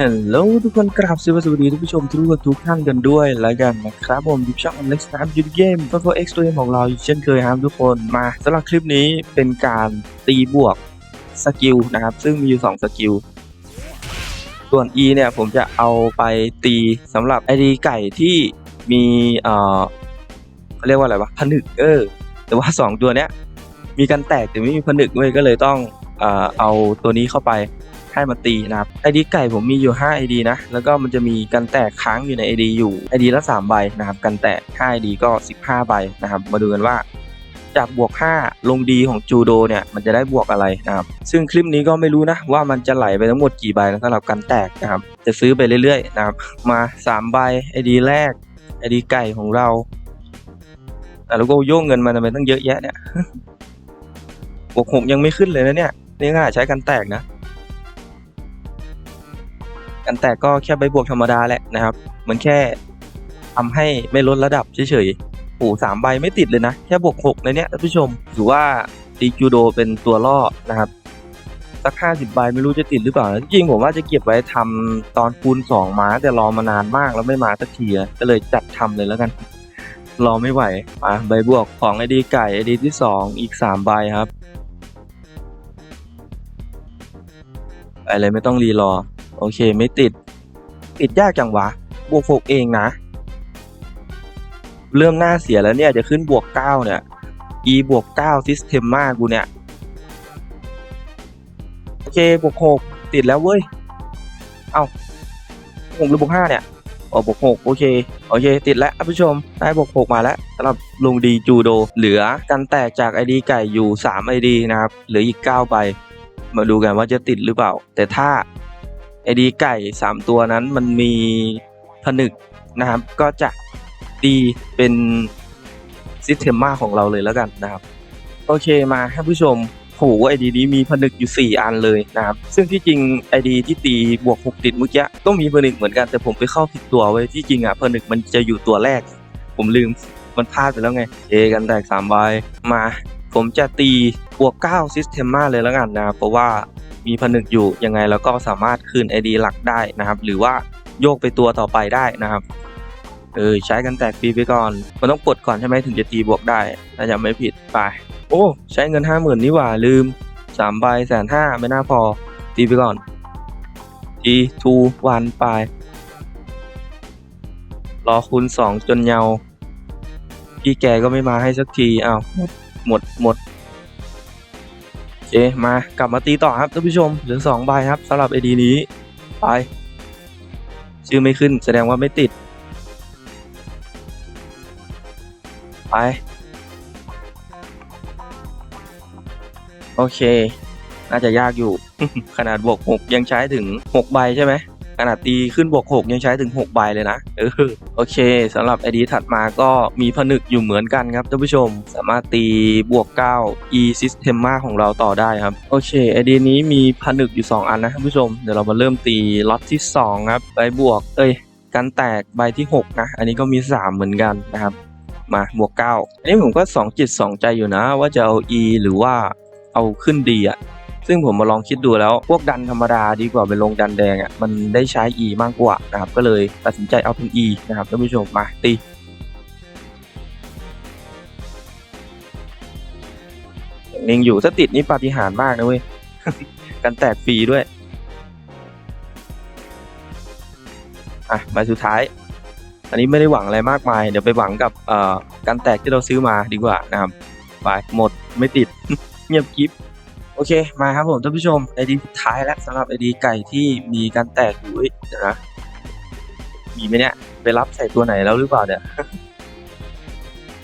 ฮัลโหลทุกคนกราบสวัสดีทุกผู้ชมทุกคนทุกท่านกันด้วยแล้วกันนะครับผมยูช่อง Next Time ยูเกมก็ X ตัวเองของเราเช่นเคยครับทุกคนมาสำหรับคลิปนี้เป็นการตีบวกสกิลนะครับ ซึ่งมีอยู่ 2 สกิล ส่วน E เนี่ย ผมจะเอาไปตีสำหรับ ID ไก่ที่มีเอ่อเขาเรียกว่าอะไรวะผนึกเออแต่ว่า 2 ตัวเนี้ยมีกันแตกแต่ไม่มีผนึกเว้ยก็เลยต้องเอ่อเอาตัวนี้เข้าไป ให้มาตีนะครับ ID ไก่ผมมีอยู่ 5 ID นะ แล้วก็มันจะมีกันแตกค้างอยู่ใน ID อยู่ ID ละ 3 ใบนะครับ กันแตก5 ID ก็ 15 ใบนะครับ มาดูกันว่าจากบวก 5 ลงดีของจูโดเนี่ยมันจะได้บวกอะไรนะครับ ซึ่งคลิปนี้ก็ไม่รู้นะว่ามันจะไหลไปทั้งหมดกี่ใบนะสำหรับกันแตกนะครับ จะซื้อไปเรื่อยๆนะครับมา 3 ใบ ID แรก ID ไก่ของเราแล้วก็โยกเงินมาทำไมตั้งเยอะแยะเนี่ยบวกหกยังไม่ขึ้นเลยนะเนี่ยนี่ขนาดใช้กันแตกนะ กันแตกก็แค่ใบบวกธรรมดาแหละนะครับมันแค่ทำให้ไม่ลดระดับเฉยๆโอ้สามใบไม่ติดเลยนะ แค่บวกหกเลยเนี่ยท่านผู้ชมถือว่าตีจูโดเป็นตัวล่อนะครับสักห้าสิบใบไม่รู้จะติดหรือเปล่า จริงๆผมว่าจะเก็บไว้ทำตอนคูณสองมาแต่รอมานานมากแล้วไม่มาสักทีก็เลยจัดทำเลยแล้วกัน รอไม่ไหวอะใบบวกของไอดีไก่ไอดีที่สองอีกสามใบครับไปเลยไม่ต้องรีรอ อเคไม่ติด ติดยากจังวะ บวกหกเองนะ เริ่มหน้าเสียแล้วเนี่ยจะขึ้นบวกเก้าเนี่ย e บวกเก้าซิสเทมมากูเนี่ย โอเคบวกหกติดแล้วเว้ย เอ้าหกหรือบวกห้าเนี่ยอ๋อบวกหกโอเค โอเค ติดแล้วท่านผู้ชม ได้บวกหกมาแล้วสำหรับลุงดีจูโด เหลือกันแตกจาก ID ไก่อยู่3 ID นะครับ เหลืออีก9ใบมาดูกันว่าจะติดหรือเปล่า แต่ถ้า ไอดีไก่ 3 ตัวนั้นมันมีผนึกนะครับ ก็จะดีเป็นซิสเทมมาของเราเลยแล้วกันนะครับ โอเคมาท่านผู้ชมโหไอดีนี้มีผนึกอยู่ 4 อันเลยนะครับ ซึ่งที่จริงไอดีที่ตีบวก 6 ติดเมื่อกี้ก็มีผนึกเหมือนกันแต่ผมไปเข้าผิดตัวไว้ที่จริงอะผนึกมันจะอยู่ตัวแรก ผมลืมมันพลาดไปแล้วไงเอกันแตก3ใบมา ผมจะตีบวก9 System มาเลยแล้วกันนะครับเพราะว่า มีผนึกอยู่ยังไงเราก็สามารถคืน ID หลักได้นะครับ หรือว่าโยกไปตัวต่อไปได้นะครับเออใช้กันแตกฟรีไปก่อน มันต้องกดก่อนใช่ไหมถึงจะตีบวกได้ถ้าจำไม่ผิดไป โอ้ ใช้เงิน 50,000 นี่หว่าลืม3ใบแสนห้าไม่น่าพอ ตีไปก่อนทีทูวันไปรอคูณ2จนเยาพี่แกก็ไม่มาให้สักทีอ้าวหมดหมด เคมากลับมาตีต่อครับท่านผู้ชมเหลือสองใบครับสำหรับไอดีนี้ไปชื่อไม่ขึ้นแสดงว่าไม่ติด ไป โอเค น่าจะยากอยู่ ขนาดบวกหกยังใช้ถึงหกใบใช่ไหม ขนาดตีขึ้นบวกหกยังใช้ถึง 6 ใบเลยนะเออโอเคสำหรับ ID ถัดมาก็มีผนึกอยู่เหมือนกันครับท่านผู้ชม สามารถตีบวก 9 e system ของเราต่อได้ครับ โอเค ID นี้มีผนึกอยู่ 2 อันนะท่านผู้ชม เดี๋ยวเรามาเริ่มตีล็อตที่ 2 ครับใบบวก เอ้ยกันแตกใบที่ 6 นะ อันนี้ก็มี 3 เหมือนกันนะครับ มาบวก 9 อันนี้ผมก็ 2 จิต 2 ใจอยู่นะ ว่าจะเอา e หรือว่าเอาขึ้นดีอะ ซึ่งผมมาลองคิดดูแล้ว พวกดันธรรมดาดีกว่าไปลงดันแดงอะมันได้ใช้ E มากกว่านะครับ ก็เลยตัดสินใจเอาเป็น E นะครับท่านผู้ชมมาตีเองอยู่ถ้าติดนี่ปาฏิหาริย์มากนะเว้ย กันแตกฟรีด้วย อะใบสุดท้าย อันนี้ไม่ได้หวังอะไรมากมาย เดี๋ยวไปหวังกับเอ่อการแตกที่เราซื้อมาดีกว่านะครับ ไปหมดไม่ติด เงียบกิฟ โอเคมาครับผมท่านผู้ชมไอดีสุดท้ายแล้วสำหรับไอดีไก่ที่มีการแตกอยู่เดี๋ยวนะมีไหมเนี่ยไปรับใส่ตัวไหนแล้วหรือเปล่าเนี่ย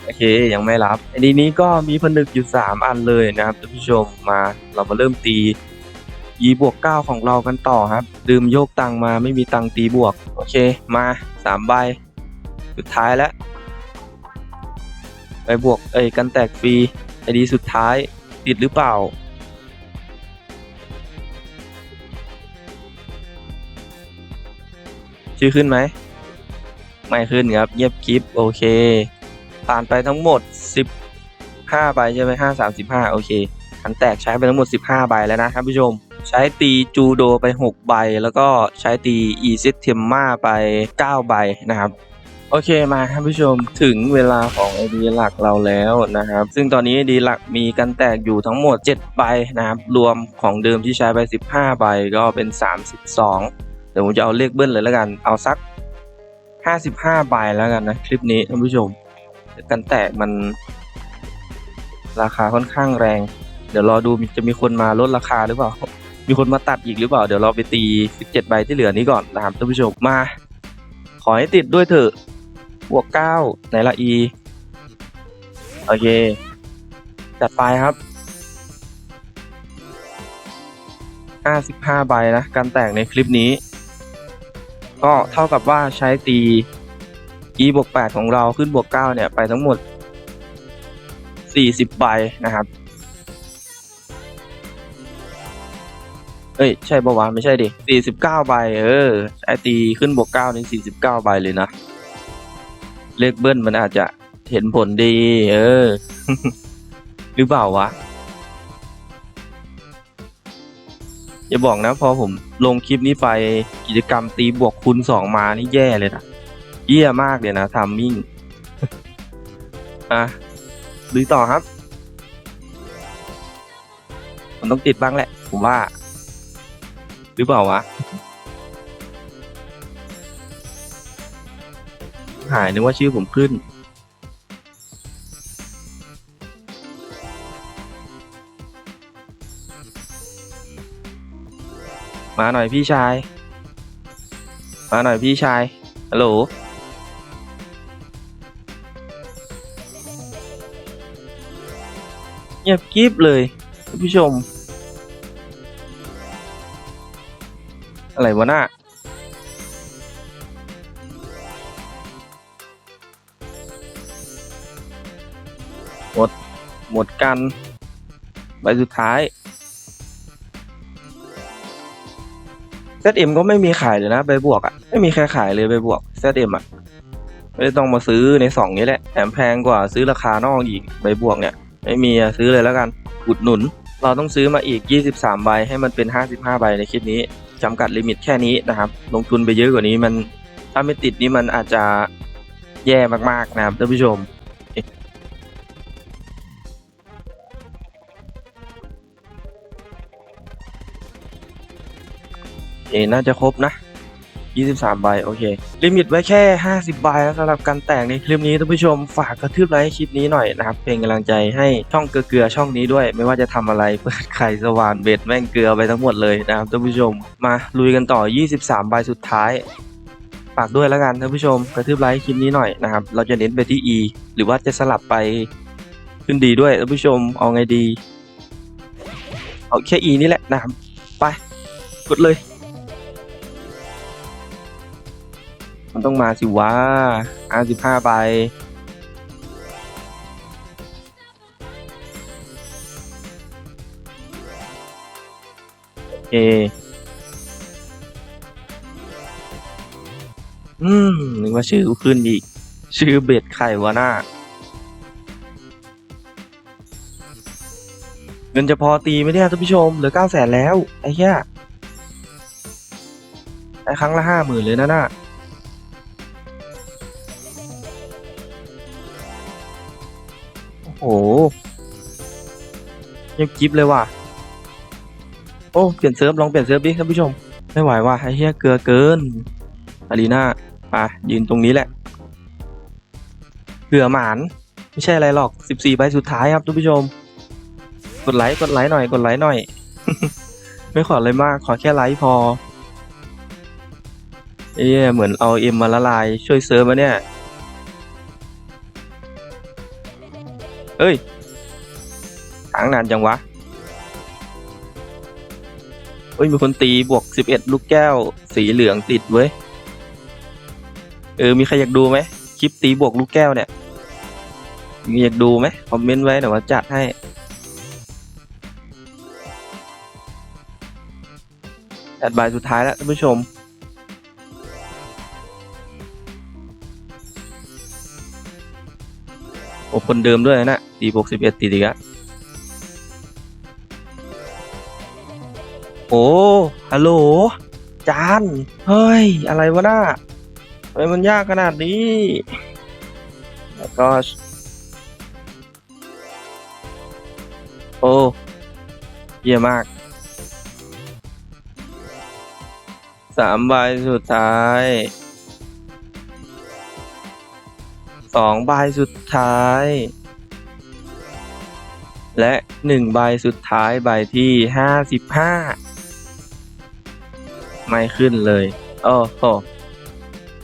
โอเคยังไม่รับไอดีนี้ก็มีผนึกอยู่ 3 อันเลยนะครับท่านผู้ชมมาเรามาเริ่มตียีบวก9ของเรากันต่อครับ ลืมโยกตังมาไม่มีตังตีบวก โอเคมา3ใบ สุดท้ายแล้วไปบวกเอ้ยกันแตกฟรีไอดีสุดท้ายติดหรือเปล่า ชื่อขึ้นไหม ไม่ขึ้นครับ เงียบคลิป โอเค ผ่านไปทั้งหมด 15ใบใช่ไหมห้าสามสิบห้าโอเคขันแตกใช้ไปทั้งหมด 15ใบแล้วนะท่านผู้ชม ใช้ตีจูโดไป 6 ใบ แล้วก็ใช้ตีอีซิสเทมมาไป 9 ใบนะครับโอเคมาท่านผู้ชมถึงเวลาของไอดีหลักเราแล้วนะครับ ซึ่งตอนนี้ไอดีหลักมีกันแตกอยู่ทั้งหมด 7 ใบนะครับ รวมของเดิมที่ใช้ไป 15 ใบก็เป็น 32 เดี๋ยวผมจะเอาเลขเบิ้ลเลยแล้วกัน เอาสัก 55ใบแล้วกันนะ คลิปนี้ท่านผู้ชมกันแตกมันราคาค่อนข้างแรง เดี๋ยวรอดูจะมีคนมาลดราคาหรือเปล่า มีคนมาตัดอีกหรือเปล่า เดี๋ยวเราไปตี 17 ใบที่เหลือนี้ก่อนนะครับท่านผู้ชมมา ขอให้ติดด้วยเถอะบวกเก้าไหนละอีโอเค จัดไปครับ 55ใบนะ การแตกในคลิปนี้ ก็เท่ากับว่าใช้ตี e บวก8ของเราขึ้นบวก9เนี่ย ไปทั้งหมด 40ใบนะครับ เอ้ย ใช่ปะวะไม่ใช่ดิ49ใบเออใช้ตีขึ้นบวก9นี่49ใบเลยนะ เลขเบิ้ลมันอาจจะเห็นผลดี เออ หรือเปล่าวะ อย่าบอกนะพอผมลงคลิปนี้ไปกิจกรรมตีบวกคูณสองมานี่แย่เลยนะเยี่ยมากเลยนะทามมิ่งอะดูต่อครับมันต้องติดบ้างแหละ ผมว่า หรือเปล่าวะ หายนึกว่าชื่อผมขึ้น มาหน่อยพี่ชาย มาหน่อยพี่ชายฮัลโหลเงียบกริบเลยท่านผู้ชม อะไรวะน่ะหมด หมดกัน ใบสุดท้าย ZM ก็ไม่มีขายเลยนะใบบวกอะไม่มีใครขายเลยใบบวก ZM อะไม่ได้ต้องมาซื้อในสองนี้แหละแถมแพงกว่าซื้อราคานอกอีกใบบวกเนี่ย ไม่มีซื้อเลยแล้วกันอุดหนุน เราต้องซื้อมาอีก 23 ใบให้มันเป็น 55 ใบในคลิปนี้จำกัดลิมิตแค่นี้นะครับ ลงทุนไปเยอะกว่านี้มันถ้าไม่ติดนี่มันอาจจะแย่มากๆนะครับท่านผู้ชม เอน่าจะครบนะ 23 ใบ โอเค ลิมิตไว้แค่ 50 ใบแล้วสำหรับการแต่งในคลิปนี้ท่านผู้ชมฝากกระทืบไลค์คลิปนี้หน่อยนะครับ เป็นกำลังใจให้ช่องเกลือเกลือช่องนี้ด้วย ไม่ว่าจะทำอะไรเปิดไข่สว่านเบ็ดแม่งเกลือไปทั้งหมดเลยนะครับท่านผู้ชม มาลุยกันต่อ 23 ใบสุดท้ายฝากด้วยแล้วกันท่านผู้ชมกระทืบไลค์คลิปนี้หน่อยนะครับ เราจะเน้นไปที่ E หรือว่าจะสลับไปขึ้นดีด้วยท่านผู้ชมเอาไงดี เอาแค่ E นี่แหละนะครับไปกดเลย มันต้องมาสิวะห้าสิบห้าใบโอเค อืม นึกว่าชื่อขึ้นอีก ชื่อเบ็ดไข่วะหน้า เงินจะพอตีไหมเนี่ยท่านผู้ชม เหลือเก้าแสนแล้ว ไอ้เหี้ยได้ครั้งละห้าหมื่นเลยนะน่ะ โอ้โหเงียบกิ๊บเลยว่ะ โอ้เปลี่ยนเซิร์ฟลองเปลี่ยนเซิร์ฟดิท่านผู้ชม ไม่ไหวว่ะไอ้เหี้ยเกลือเกินอารีนาอะยืนตรงนี้แหละเกลือหมาน ไม่ใช่อะไรหรอก14ใบสุดท้ายครับท่านผู้ชม กดไลค์กดไลค์หน่อยกดไลค์หน่อย ไม่ขออะไรมากขอแค่ไลค์พอเอ้ยเหมือนเอาเอ็มมาละลายช่วยเซิร์ฟมาเนี่ย เอ้ยค้างนานจังวะเฮ้ยมีคนตีบวก11ลูกแก้ว สีเหลืองติดเว้ย เออ มีใครอยากดูไหมคลิปตีบวกลูกแก้วเนี่ย มีอยากดูไหมคอมเมนต์ไว้เดี๋ยวว่าจัดให้แอดบายสุดท้ายแล้วท่านผู้ชม โอ้คนเดิมด้วยนะตีบวกสิบเอ็ดตีดีกะโอ้ ฮัลโหล จาน เฮ้ย อะไรวะน่าทำไมมันยากขนาดนี้ แล้วก็ โอ้เยี่ยมมาก สามใบสุดท้าย สองใบสุดท้าย และหนึ่งใบสุดท้ายใบที่ห้าสิบห้าไม่ขึ้นเลยโอ้โห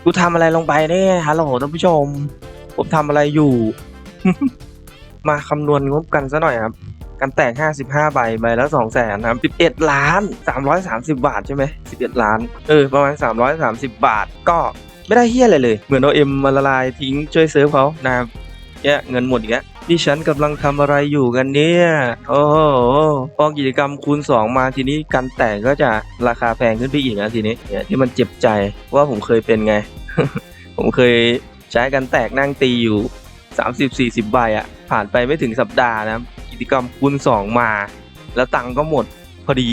กูทำอะไรลงไปเนี่ยฮัลโหลท่านผู้ชม ผมทำอะไรอยู่ มาคำนวณงบกันซะหน่อยครับ กันแตก 55 ใบ ใบละ2แสนครับ11 ล้าน 330 บาทใช่ไหม11 ล้าน เออ ประมาณ 330 บาทก็ ไม่ได้เฮี้ยอะไรเลย เหมือนเอาเอ็มมาละลายทิ้งช่วยเซิร์ฟเขานะครับแกเงินหมดอีกแล้วนี่ฉันกำลังทำอะไรอยู่กันเนี่ย โอ้โหพอกิจกรรมคูณ 2 มาทีนี้กันแตกก็จะราคาแพงขึ้นไปอีกนะทีนี้เนี่ยที่มันเจ็บใจว่าผมเคยเป็นไง ผมเคยใช้กันแตกนั่งตีอยู่ 30-40 ใบอะผ่านไปไม่ถึงสัปดาห์นะกิจกรรมคูณ 2 มา แล้วตังค์ก็หมดพอดี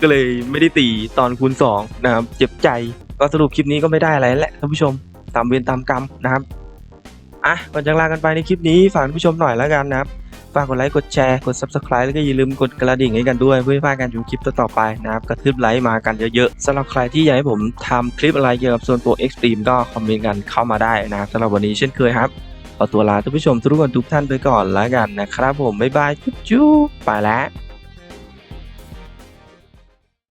ก็เลยไม่ได้ตีตอนคูณ2นะครับเจ็บใจ ก็สรุปคลิปนี้ก็ไม่ได้อะไรแหละท่านผู้ชมตามเวรตามกรรมนะครับอะก่อนจะลากันไปในคลิปนี้ฝากท่านผู้ชมหน่อยแล้วกันนะครับฝากกดไลค์กดแชร์กด subscribe แล้วก็อย่าลืมกดกระดิ่งให้กันด้วย เพื่อไม่พลาดการชมคลิปต่อๆไปนะครับกระทืบไลค์มากันเยอะๆสำหรับใครที่อยากให้ผมทำคลิปอะไรเกี่ยวกับส่วนตัว Extreme ก็คอมเมนต์กันเข้ามาได้นะครับสำหรับวันนี้เช่นเคยครับขอตัวลาท่านผู้ชมทุกคนทุกท่านไปก่อนแล้วกันนะครับผมบ๊ายบายจุ๊บๆไปแล้ว